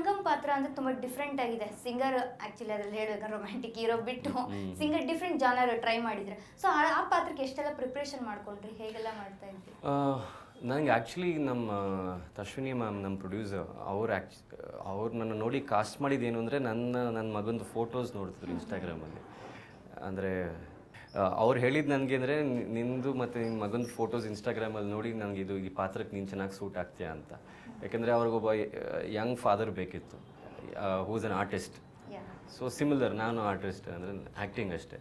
ಸಂಗಮ್ ಪಾತ್ರ ಅಂದ್ರೆ ತುಂಬಾ ಡಿಫ್ರೆಂಟ್ ಆಗಿದೆ. ಸಿಂಗರ್ ಆಕ್ಚುಲಿ ಅದ್ರಲ್ಲಿ ಹೇಳ್ಬೇಕು ರೊಮ್ಯಾಂಟಿಕ್ ಹೀರೋ ಬಿಟ್ಟು ಸಿಂಗರ್ ಡಿಫ್ರೆಂಟ್ ಜಾನರ್ ಟ್ರೈ ಮಾಡಿದ್ರೆ. ಸೊ ಆ ಪಾತ್ರಕ್ಕೆ ಎಷ್ಟೆಲ್ಲ ಪ್ರಿಪ್ರೇಷನ್ ಮಾಡ್ಕೊಂಡ್ರಿ? ಹೇಗೆಲ್ಲ ಮಾಡ್ತಾ ಇದ್ರಿ? ನನಗೆ ಆ್ಯಕ್ಚುಲಿ ನಮ್ಮ ತಶ್ವಿನಿ ಮ್ಯಾಮ್ ನಮ್ಮ ಪ್ರೊಡ್ಯೂಸರ್ ಅವ್ರು ಆ್ಯಕ್ಚ್ ಅವ್ರು ನನ್ನ ನೋಡಿ ಕಾಸ್ಟ್ ಮಾಡಿದ್ದೇನು ಅಂದರೆ ನನ್ನ ನನ್ನ ಮಗಂದು ಫೋಟೋಸ್ ನೋಡ್ತಿದ್ರು ಇನ್ಸ್ಟಾಗ್ರಾಮಲ್ಲಿ ಅಂದರೆ ಅವ್ರು ಹೇಳಿದ್ದು ನನಗೆ ಅಂದರೆ ನಿಂದು ಮತ್ತು ನಿನ್ನ ಮಗನ ಫೋಟೋಸ್ ಇನ್ಸ್ಟಾಗ್ರಾಮಲ್ಲಿ ನೋಡಿ ನನಗೆ ಇದು ಈ ಪಾತ್ರಕ್ಕೆ ನೀನು ಚೆನ್ನಾಗಿ ಸೂಟ್ ಆಗ್ತೀಯ ಅಂತ. ಯಾಕೆಂದರೆ ಅವ್ರಿಗೊಬ್ಬ ಯಂಗ್ ಫಾದರ್ ಬೇಕಿತ್ತು. Who's an artist so similar ನಾನು ಆರ್ಟಿಸ್ಟ್ ಅಂದರೆ ಆ್ಯಕ್ಟಿಂಗ್ ಅಷ್ಟೇ.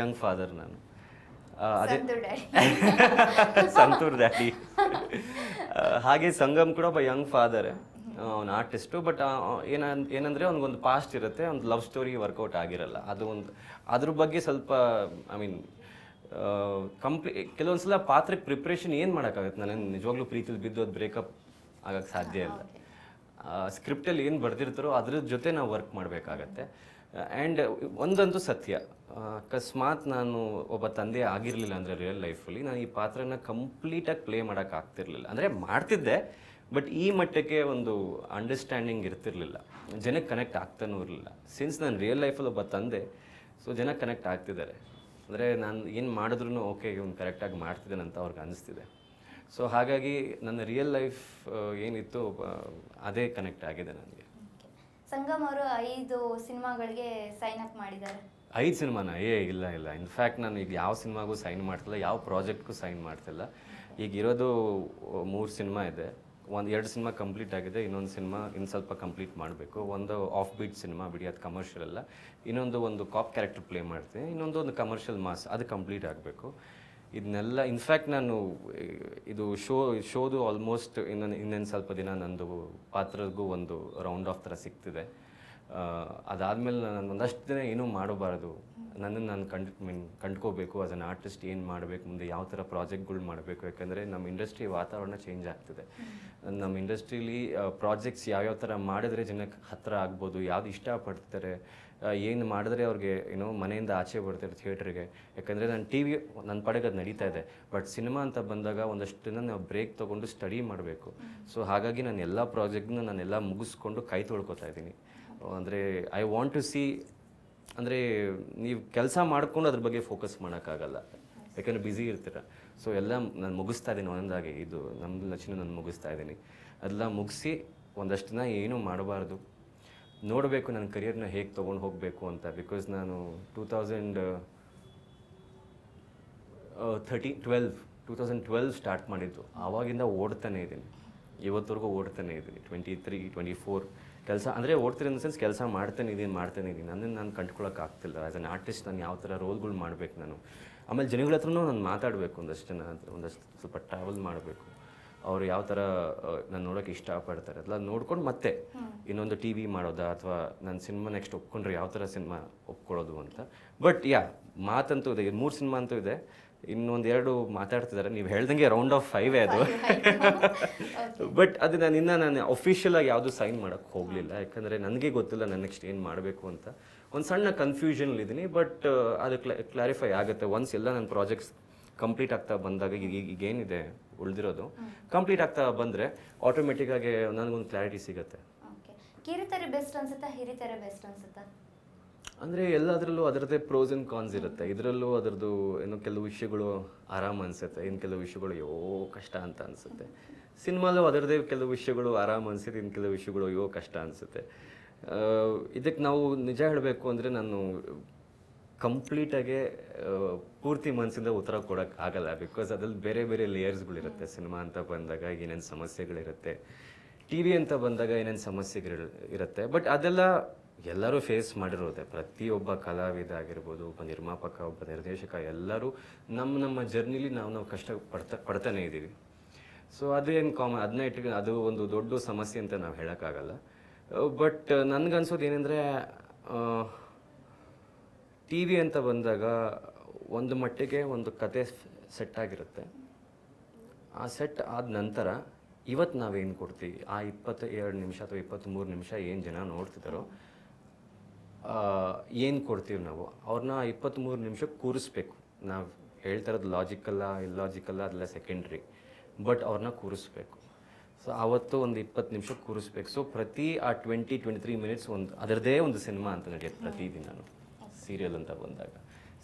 ಯಂಗ್ ಫಾದರ್ ನಾನು. ಅದೇ ಸಂತೂರ್ ಡ್ಯಾಡಿ. ಹಾಗೆ ಸಂಗಮ್ ಕೂಡ ಒಬ್ಬ ಯಂಗ್ ಫಾದರ್ ಅವನ ಆರ್ಟಿಸ್ಟು ಬಟ್ ಏನ ಏನಂದರೆ ಅವ್ನಿಗೊಂದು ಪಾಸ್ಟ್ ಇರುತ್ತೆ ಒಂದು ಲವ್ ಸ್ಟೋರಿ ವರ್ಕೌಟ್ ಆಗಿರಲ್ಲ. ಅದು ಒಂದು ಅದ್ರ ಬಗ್ಗೆ ಸ್ವಲ್ಪ ಐ ಮೀನ್ ಕಂಪ್ಲೀ ಕೆಲವೊಂದು ಸಲ ಪಾತ್ರಕ್ಕೆ ಪ್ರಿಪ್ರೇಷನ್ ಏನು ಮಾಡೋಕ್ಕಾಗತ್ತೆ? ನನಗೆ ನಿಜವಾಗ್ಲೂ ಪ್ರೀತಿಲಿ ಬಿದ್ದು ಅದು ಬ್ರೇಕಪ್ ಆಗೋಕ್ಕೆ ಸಾಧ್ಯ ಇಲ್ಲ. ಸ್ಕ್ರಿಪ್ಟಲ್ಲಿ ಏನು ಬರೆದಿರ್ತಾರೋ ಅದ್ರ ಜೊತೆ ನಾವು ವರ್ಕ್ ಮಾಡಬೇಕಾಗತ್ತೆ. ಆ್ಯಂಡ್ ಒಂದಂತೂ ಸತ್ಯ. ಅಕಸ್ಮಾತ್ ನಾನು ಒಬ್ಬ ತಂದೆ ಆಗಿರಲಿಲ್ಲ ಅಂದರೆ ರಿಯಲ್ ಲೈಫಲ್ಲಿ ನಾನು ಈ ಪಾತ್ರನ ಕಂಪ್ಲೀಟಾಗಿ ಪ್ಲೇ ಮಾಡೋಕ್ಕಾಗ್ತಿರ್ಲಿಲ್ಲ ಅಂದರೆ ಮಾಡ್ತಿದ್ದೆ ಬಟ್ ಈ ಮಟ್ಟಕ್ಕೆ ಒಂದು ಅಂಡರ್ಸ್ಟ್ಯಾಂಡಿಂಗ್ ಇರ್ತಿರ್ಲಿಲ್ಲ. ಜನಕ್ಕೆ ಕನೆಕ್ಟ್ ಆಗ್ತಾನೂ ಇರಲಿಲ್ಲ. ಸಿನ್ಸ್ ನಾನು ರಿಯಲ್ ಲೈಫಲ್ಲಿ ಒಬ್ಬ ತಂದೆ ಸೊ ಜನ ಕನೆಕ್ಟ್ ಆಗ್ತಿದ್ದಾರೆ. ಅಂದರೆ ನಾನು ಏನು ಮಾಡಿದ್ರು ಓಕೆ ಇವ್ನು ಕರೆಕ್ಟಾಗಿ ಮಾಡ್ತಿದ್ದಾನೆ ಅಂತ ಅವ್ರಿಗೆ ಅನಿಸ್ತಿದೆ. ಸೊ ಹಾಗಾಗಿ ನನ್ನ ರಿಯಲ್ ಲೈಫ್ ಏನಿತ್ತು ಅದೇ ಕನೆಕ್ಟ್ ಆಗಿದೆ ನನಗೆ. ಸಂಗಮ್ ಅವರು ಐದು ಸಿನಿಮಾಗಳಿಗೆ ಸೈನ್ ಅಪ್ ಮಾಡಿದ್ದಾರೆ. ಐದು ಸಿನಿಮಾನ? ಏ ಇಲ್ಲ ಇಲ್ಲ. ಇನ್ಫ್ಯಾಕ್ಟ್ ನಾನು ಈಗ ಯಾವ ಸಿನಿಮಾಗೂ ಸೈನ್ ಮಾಡ್ತಿಲ್ಲ ಯಾವ ಪ್ರಾಜೆಕ್ಟ್ಗೂ ಸೈನ್ ಮಾಡ್ತಿಲ್ಲ. ಈಗ ಇರೋದು ಮೂರು ಸಿನಿಮಾ ಇದೆ. ಒಂದು ಎರಡು ಸಿನಿಮಾ ಕಂಪ್ಲೀಟ್ ಆಗಿದೆ, ಇನ್ನೊಂದು ಸಿನಿಮಾ ಇನ್ನು ಸ್ವಲ್ಪ ಕಂಪ್ಲೀಟ್ ಮಾಡಬೇಕು. ಒಂದು ಆಫ್ ಬೀಟ್ ಸಿನಿಮಾ ಬಿಡಿ, ಅದು ಕಮರ್ಷಿಯಲ್ ಅಲ್ಲ. ಇನ್ನೊಂದು ಒಂದು ಕಾಪ್ ಕ್ಯಾರೆಕ್ಟರ್ ಪ್ಲೇ ಮಾಡ್ತೀನಿ, ಇನ್ನೊಂದು ಒಂದು ಕಮರ್ಷಿಯಲ್ ಮಾಸ್ ಅದು ಕಂಪ್ಲೀಟ್ ಆಗಬೇಕು. ಇದನ್ನೆಲ್ಲ ಇನ್ಫ್ಯಾಕ್ಟ್ ನಾನು ಇದು ಶೋ, ಶೋದು ಆಲ್ಮೋಸ್ಟ್ ಇನ್ನೊಂದು ಇನ್ನೊಂದು ಸ್ವಲ್ಪ ದಿನ ನಂದು ಪಾತ್ರಗೂ ಒಂದು ರೌಂಡ್ ಆಫ್ ಥರ ಸಿಗ್ತಿದೆ. ಅದಾದಮೇಲೆ ನಾನು ಒಂದಷ್ಟು ದಿನ ಏನೂ ಮಾಡಬಾರ್ದು. ನನ್ನನ್ನು ನಾನು ಕಂಡು ಮೀನ್ ಕಂಡ್ಕೋಬೇಕು ಆಸ್ ಅನ್ ಆರ್ಟಿಸ್ಟ್ ಏನು ಮಾಡಬೇಕು ಮುಂದೆ ಯಾವ ಥರ ಪ್ರಾಜೆಕ್ಟ್ಗಳು ಮಾಡಬೇಕು ಯಾಕಂದರೆ ನಮ್ಮ ಇಂಡಸ್ಟ್ರಿ ವಾತಾವರಣ ಚೇಂಜ್ ಆಗ್ತಿದೆ. ನಮ್ಮ ಇಂಡಸ್ಟ್ರೀಲಿ ಪ್ರಾಜೆಕ್ಟ್ಸ್ ಯಾವ್ಯಾವ ಥರ ಮಾಡಿದ್ರೆ ಜನಕ್ಕೆ ಹತ್ತಿರ ಆಗ್ಬೋದು ಯಾವ್ದು ಇಷ್ಟಪಡ್ತಾರೆ ಏನು ಮಾಡಿದ್ರೆ ಅವ್ರಿಗೆ ಏನೋ ಮನೆಯಿಂದ ಆಚೆ ಬರ್ತಾರೆ ಥಿಯೇಟ್ರಿಗೆ. ಯಾಕಂದರೆ ನಾನು ಟಿ ವಿ ನನ್ನ ಪಡೆಗೆ ಅದು ನಡೀತಾ ಇದೆ. ಬಟ್ ಸಿನಿಮಾ ಅಂತ ಬಂದಾಗ ಒಂದಷ್ಟು ದಿನ ನಾವು ಬ್ರೇಕ್ ತೊಗೊಂಡು ಸ್ಟಡಿ ಮಾಡಬೇಕು. ಸೊ ಹಾಗಾಗಿ ನಾನು ಎಲ್ಲ ಪ್ರಾಜೆಕ್ಟ್ನ ನಾನೆಲ್ಲ ಮುಗಿಸ್ಕೊಂಡು ಕೈ ತೊಳ್ಕೊತಾ ಇದ್ದೀನಿ. ಅಂದರೆ ಐ ವಾಂಟ್ ಟು ಸಿ ಅಂದರೆ, ನೀವು ಕೆಲಸ ಮಾಡ್ಕೊಂಡು ಅದ್ರ ಬಗ್ಗೆ ಫೋಕಸ್ ಮಾಡೋಕ್ಕಾಗಲ್ಲ. ಯಾಕಂದರೆ ಬ್ಯುಸಿ ಇರ್ತೀರ. ಸೊ ಎಲ್ಲ ನಾನು ಮುಗಿಸ್ತಾ ಇದ್ದೀನಿ. ಒಂದೊಂದಾಗಿ ಇದು ನಮ್ಮ ಲಕ್ಷಣ ನಾನು ಮುಗಿಸ್ತಾ ಇದ್ದೀನಿ. ಅದೆಲ್ಲ ಮುಗಿಸಿ ಒಂದಷ್ಟು ದಿನ ಏನೂ ಮಾಡಬಾರ್ದು. ನೋಡಬೇಕು ನನ್ನ ಕರಿಯರ್ನ ಹೇಗೆ ತೊಗೊಂಡು ಹೋಗಬೇಕು ಅಂತ. ಬಿಕಾಸ್ ನಾನು two thousand thirty twelve two thousand twelve start ಮಾಡಿದ್ದು. ಆವಾಗಿಂದ ಓಡ್ತಾನೆ ಇದ್ದೀನಿ. ಇವತ್ತವರೆಗೂ ಓಡ್ತಾನೆ ಇದ್ದೀನಿ. ಟ್ವೆಂಟಿ ತ್ರೀ ಟ್ವೆಂಟಿ ಫೋರ್ ಕೆಲಸ ಅಂದರೆ ಓಡ್ತೀನಿ ಇನ್ ಸೆನ್ಸ್ ಕೆಲಸ ಮಾಡ್ತೇನೆ ಇದ್ದೀನಿ ಮಾಡ್ತೇನೆ ಇದ್ದೀನಿ ನನ್ನನ್ನು ನಾನು ಕಂಡುಕೊಳ್ಳೋಕೆ ಆಗ್ತಿಲ್ಲ. ಆ್ಯಸ್ ಅನ್ ಆರ್ಟಿಸ್ಟ್ ನಾನು ಯಾವ ಥರ ರೋಲ್ಗಳು ಮಾಡಬೇಕು ನಾನು? ಆಮೇಲೆ ಜನಗಳ ಹತ್ರನೂ ನಾನು ಮಾತಾಡಬೇಕು ಒಂದಷ್ಟು ಜನ ಹತ್ರ ಒಂದಷ್ಟು ಸ್ವಲ್ಪ ಟ್ರಾವೆಲ್ ಮಾಡಬೇಕು. ಅವ್ರು ಯಾವ ಥರ ನಾನು ನೋಡೋಕೆ ಇಷ್ಟಪಡ್ತಾರೆ. ಅದೆಲ್ಲ ನೋಡ್ಕೊಂಡು ಮತ್ತೆ ಇನ್ನೊಂದು ಟಿ ವಿ ಮಾಡೋದಾ ಅಥವಾ ನನ್ನ ಸಿನಿಮಾ ನೆಕ್ಸ್ಟ್ ಒಪ್ಕೊಂಡ್ರೆ ಯಾವ ಥರ ಸಿನಿಮಾ ಒಪ್ಕೊಳ್ಳೋದು ಅಂತ. ಬಟ್ ಯಾ ಮಾತಂತೂ ಇದೆ. ಮೂರು ಸಿನಿಮಾ ಅಂತೂ ಇದೆ. ಇನ್ನೊಂದು ಎರಡು ಮಾತಾಡ್ತಿದ್ದಾರೆ ನೀವು ಹೇಳ್ದಂಗೆ ರೌಂಡ್ ಆಫ್ ಫೈವೇ ಅದು. ಬಟ್ ಅದು ನಾನು ಇನ್ನೂ ನಾನು ಅಫಿಷಿಯಲ್ ಆಗಿ ಯಾವುದು ಸೈನ್ ಮಾಡೋಕ್ಕೆ ಹೋಗಲಿಲ್ಲ. ಯಾಕಂದರೆ ನನಗೆ ಗೊತ್ತಿಲ್ಲ ನಾನು ನೆಕ್ಸ್ಟ್ ಏನು ಮಾಡಬೇಕು ಅಂತ. ಒಂದು ಸಣ್ಣ ಕನ್ಫ್ಯೂಷನ್ ಇದ್ದೀನಿ ಬಟ್ ಅದು ಕ್ಲಾರಿಫೈ ಆಗುತ್ತೆ. ಒನ್ಸ್ ಎಲ್ಲ ನನ್ನ ಪ್ರಾಜೆಕ್ಟ್ಸ್ ಕಂಪ್ಲೀಟ್ ಆಗ್ತಾ ಬಂದಾಗ ಈಗ ಏನಿದೆ ಉಳಿದಿರೋದು ಕಂಪ್ಲೀಟ್ ಆಗ್ತಾ ಬಂದರೆ ಆಟೋಮೆಟಿಕ್ಕಾಗಿ ನನಗೊಂದು ಕ್ಲಾರಿಟಿ ಸಿಗುತ್ತೆ. ಕಿರಿತೆರೆ ಬೆಸ್ಟ್ ಅನ್ಸುತ್ತಾ? ಹಿರಿತೆರೆ ಬೆಸ್ಟ್ ಅನ್ಸುತ್ತಾ? ಅಂದರೆ ಎಲ್ಲದರಲ್ಲೂ ಅದರದ್ದೇ ಪ್ರೋಸ್ ಆ್ಯಂಡ್ ಕಾನ್ಸ್ ಇರುತ್ತೆ. ಇದರಲ್ಲೂ ಅದರದ್ದು ಏನೋ ಕೆಲವು ವಿಷಯಗಳು ಆರಾಮ್ ಅನಿಸುತ್ತೆ. ಇನ್ನು ಕೆಲವು ವಿಷಯಗಳು ಅಯ್ಯೋ ಕಷ್ಟ ಅಂತ ಅನಿಸುತ್ತೆ. ಸಿನಿಮಾಲೂ ಅದರದ್ದೇ ಕೆಲವು ವಿಷಯಗಳು ಆರಾಮ್ ಅನಿಸುತ್ತೆ ಇನ್ನು ಕೆಲವು ವಿಷಯಗಳು ಅಯ್ಯೋ ಕಷ್ಟ ಅನಿಸುತ್ತೆ. ಇದಕ್ಕೆ ನಾವು ನಿಜ ಹೇಳಬೇಕು ಅಂದರೆ ನಾನು ಕಂಪ್ಲೀಟಾಗೆ ಪೂರ್ತಿ ಮನಸ್ಸಿಂದ ಉತ್ತರ ಕೊಡೋಕ್ಕೆ ಆಗಲ್ಲ. ಬಿಕಾಸ್ ಅದ್ರಲ್ಲಿ ಬೇರೆ ಬೇರೆ ಲೇಯರ್ಸ್ಗಳಿರುತ್ತೆ ಸಿನಿಮಾ ಅಂತ ಬಂದಾಗ ಏನೇನು ಸಮಸ್ಯೆಗಳಿರುತ್ತೆ. ಟಿ ವಿ ಅಂತ ಬಂದಾಗ ಏನೇನು ಸಮಸ್ಯೆಗಳು ಇರುತ್ತೆ. ಬಟ್ ಅದೆಲ್ಲ ಎಲ್ಲರೂ ಫೇಸ್ ಮಾಡಿರೋದೆ. ಪ್ರತಿಯೊಬ್ಬ ಕಲಾವಿದ ಆಗಿರ್ಬೋದು, ಒಬ್ಬ ನಿರ್ಮಾಪಕ, ಒಬ್ಬ ನಿರ್ದೇಶಕ, ಎಲ್ಲರೂ ನಮ್ಮ ನಮ್ಮ ಜರ್ನಿಲಿ ನಾವು ನಾವು ಕಷ್ಟ ಪಡ್ತಾ, ಪಡ್ತಾನೆ ಇದ್ದೀವಿ. ಸೊ ಅದೇನು ಕಾಮನ್ ಅದನ್ನ ಇಟ್ಟು ಅದು ಒಂದು ದೊಡ್ಡ ಸಮಸ್ಯೆ ಅಂತ ನಾವು ಹೇಳೋಕ್ಕಾಗಲ್ಲ. ಬಟ್ ನನಗನ್ಸೋದು ಏನಂದರೆ ಟಿ ವಿ ಅಂತ ಬಂದಾಗ ಒಂದು ಮಟ್ಟಿಗೆ ಒಂದು ಕತೆ ಸೆಟ್ ಆಗಿರುತ್ತೆ. ಆ ಸೆಟ್ ಆದ ನಂತರ ಇವತ್ತು ನಾವೇನು ಕೊಡ್ತೀವಿ? ಆ ಇಪ್ಪತ್ತು, ಎರಡು ನಿಮಿಷ ಅಥವಾ ಇಪ್ಪತ್ತ್ಮೂರು ನಿಮಿಷ ಏನು ಜನ ನೋಡ್ತಿದ್ದಾರೋ ಏನು ಕೊಡ್ತೀವಿ ನಾವು? ಅವ್ರನ್ನ ಇಪ್ಪತ್ತ್ಮೂರು ನಿಮಿಷ ಕೂರಿಸ್ಬೇಕು. ನಾವು ಹೇಳ್ತಾ ಇರೋದು ಲಾಜಿಕಲ್ಲ ಇಲ್ಲಾಜಿಕಲ್ಲ ಅದೆಲ್ಲ ಸೆಕೆಂಡ್ರಿ ಬಟ್ ಅವ್ರನ್ನ ಕೂರಿಸ್ಬೇಕು. ಸೊ ಆವತ್ತು ಒಂದು ಇಪ್ಪತ್ತು ನಿಮಿಷ ಕೂರಿಸ್ಬೇಕು. ಸೊ ಪ್ರತಿ ಆ ಟ್ವೆಂಟಿ ಟ್ವೆಂಟಿ ತ್ರೀ ಮಿನಿಟ್ಸ್ ಒಂದು ಅದರದೇ ಒಂದು ಸಿನಿಮಾ ಅಂತ ನಡೆಯುತ್ತೆ ಪ್ರತಿದಿನ ಸೀರಿಯಲ್ ಅಂತ ಬಂದಾಗ.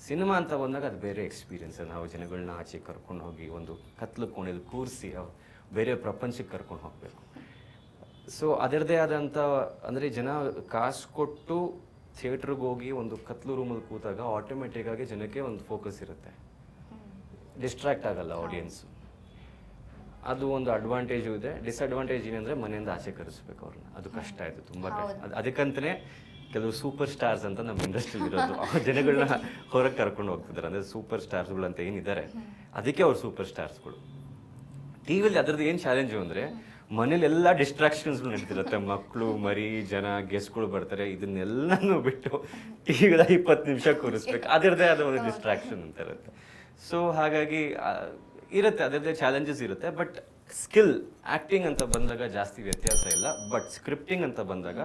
ಸಿನಿಮಾ ಅಂತ ಬಂದಾಗ ಅದು ಬೇರೆ ಎಕ್ಸ್ಪೀರಿಯನ್ಸ್ ನಾವು ಜನಗಳನ್ನ ಆಚೆ ಕರ್ಕೊಂಡು ಹೋಗಿ ಒಂದು ಕತ್ಲು ಕೋಣೆಯಲ್ಲಿ ಕೂರಿಸಿ ಬೇರೆ ಪ್ರಪಂಚಕ್ಕೆ ಕರ್ಕೊಂಡು ಹೋಗಬೇಕು. ಸೊ ಅದರದೇ ಆದಂಥ ಅಂದರೆ ಜನ ಕಾಸು ಕೊಟ್ಟು ಥಿಯೇಟ್ರಿಗೆ ಹೋಗಿ ಒಂದು ಕತ್ಲು ರೂಮಲ್ಲಿ ಕೂತಾಗ ಆಟೋಮೆಟಿಕ್ಕಾಗಿ ಜನಕ್ಕೆ ಒಂದು ಫೋಕಸ್ ಇರುತ್ತೆ. ಡಿಸ್ಟ್ರಾಕ್ಟ್ ಆಗಲ್ಲ ಆಡಿಯನ್ಸು ಅದು ಒಂದು ಅಡ್ವಾಂಟೇಜು ಇದೆ. ಡಿಸ್ಅಡ್ವಾಂಟೇಜ್ ಏನಂದ್ರೆ ಮನೆಯಿಂದ ಆಚೆ ಕರೆಸ್ಬೇಕು ಅವ್ರನ್ನ. ಅದು ಕಷ್ಟ ಆಯಿತು ತುಂಬ ಕಷ್ಟ. ಅದು ಅದಕ್ಕಂತಲೇ ಕೆಲವು ಸೂಪರ್ ಸ್ಟಾರ್ಸ್ ಅಂತ ನಮ್ಮ ಇಂಡಸ್ಟ್ರಿ ಇರೋದು. ಜನಗಳನ್ನ ಹೊರಗೆ ಕರ್ಕೊಂಡು ಹೋಗ್ತಿದ್ದಾರೆ ಅಂದರೆ ಸೂಪರ್ ಸ್ಟಾರ್ಸ್ಗಳು ಅಂತ ಏನಿದ್ದಾರೆ ಅದಕ್ಕೆ ಅವ್ರು ಸೂಪರ್ ಸ್ಟಾರ್ಸ್ಗಳು ಟಿ ವಿಲಿ ಅದ್ರದ್ದು ಏನು ಚಾಲೆಂಜು ಅಂದರೆ ಮನೇಲಿ ಎಲ್ಲ ಡಿಸ್ಟ್ರಾಕ್ಷನ್ಸ್ಗಳು ನಡೀತಿರುತ್ತೆ. ಮಕ್ಕಳು ಮರಿ ಜನ ಗೆಸ್ಟ್ಗಳು ಬರ್ತಾರೆ. ಇದನ್ನೆಲ್ಲನೂ ಬಿಟ್ಟು ಈಗ ಇಪ್ಪತ್ತು ನಿಮಿಷ ಕೂರಿಸ್ಬೇಕು. ಅದರದೇ ಆದ ಒಂದು ಡಿಸ್ಟ್ರಾಕ್ಷನ್ ಅಂತ ಇರುತ್ತೆ. ಸೊ ಹಾಗಾಗಿ ಇರುತ್ತೆ. ಅದರದ್ದೇ ಚಾಲೆಂಜಸ್ ಇರುತ್ತೆ. ಬಟ್ ಸ್ಕಿಲ್ ಆ್ಯಕ್ಟಿಂಗ್ ಅಂತ ಬಂದಾಗ ಜಾಸ್ತಿ ವ್ಯತ್ಯಾಸ ಇಲ್ಲ. ಬಟ್ ಸ್ಕ್ರಿಪ್ಟಿಂಗ್ ಅಂತ ಬಂದಾಗ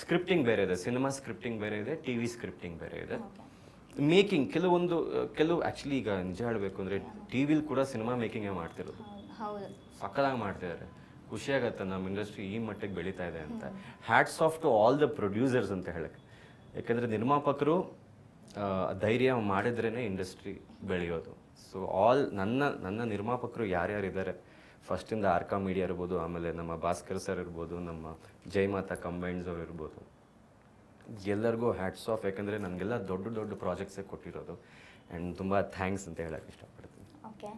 ಸ್ಕ್ರಿಪ್ಟಿಂಗ್ ಬೇರೆ ಇದೆ. ಸಿನಿಮಾ ಸ್ಕ್ರಿಪ್ಟಿಂಗ್ ಬೇರೆ ಇದೆ. ಟಿ ವಿ ಸ್ಕ್ರಿಪ್ಟಿಂಗ್ ಬೇರೆ ಇದೆ. ಮೇಕಿಂಗ್ ಕೆಲವೊಂದು ಕೆಲವು ಆ್ಯಕ್ಚುಲಿ ಈಗ ನಿಜ ಹೇಳಬೇಕು ಅಂದರೆ ಟಿ ವಿಲಿ ಕೂಡ ಸಿನಿಮಾ ಮೇಕಿಂಗೇ ಮಾಡ್ತಿರೋದು. ಪಕ್ಕದಾಗ ಮಾಡ್ತಿದ್ದಾರೆ ಖುಷಿಯಾಗತ್ತೆ ನಮ್ಮ ಇಂಡಸ್ಟ್ರಿ ಈ ಮಟ್ಟಿಗೆ ಬೆಳೀತಾ ಇದೆ ಅಂತ. Hats off to all the producers ಅಂತ ಹೇಳಕ್ಕೆ. ಯಾಕಂದರೆ ನಿರ್ಮಾಪಕರು ಧೈರ್ಯ ಮಾಡಿದ್ರೇ ಇಂಡಸ್ಟ್ರಿ ಬೆಳೆಯೋದು. ಸೊ ಆಲ್ ನನ್ನ ನನ್ನ ನಿರ್ಮಾಪಕರು ಯಾರ್ಯಾರಿದ್ದಾರೆ? ಫಸ್ಟಿಂದ ಆರ್ಕಾ ಮೀಡಿಯಾ ಇರ್ಬೋದು, ಆಮೇಲೆ ನಮ್ಮ ಭಾಸ್ಕರ್ ಸರ್ ಇರ್ಬೋದು, ನಮ್ಮ ಜಯಮಾತಾ ಕಂಬೈನ್ಸ್ ಅವ್ರು ಇರ್ಬೋದು. ಎಲ್ಲರಿಗೂ ಹ್ಯಾಟ್ಸ್ ಆಫ್ ಯಾಕಂದರೆ ನನಗೆಲ್ಲ ದೊಡ್ಡ ದೊಡ್ಡ ಪ್ರಾಜೆಕ್ಟ್ಸೇ ಕೊಟ್ಟಿರೋದು. ಆ್ಯಂಡ್ ತುಂಬ ಥ್ಯಾಂಕ್ಸ್ ಅಂತ ಹೇಳಕ್ಕೆ ಇಷ್ಟಪಡ್ತೀನಿ. ಓಕೆ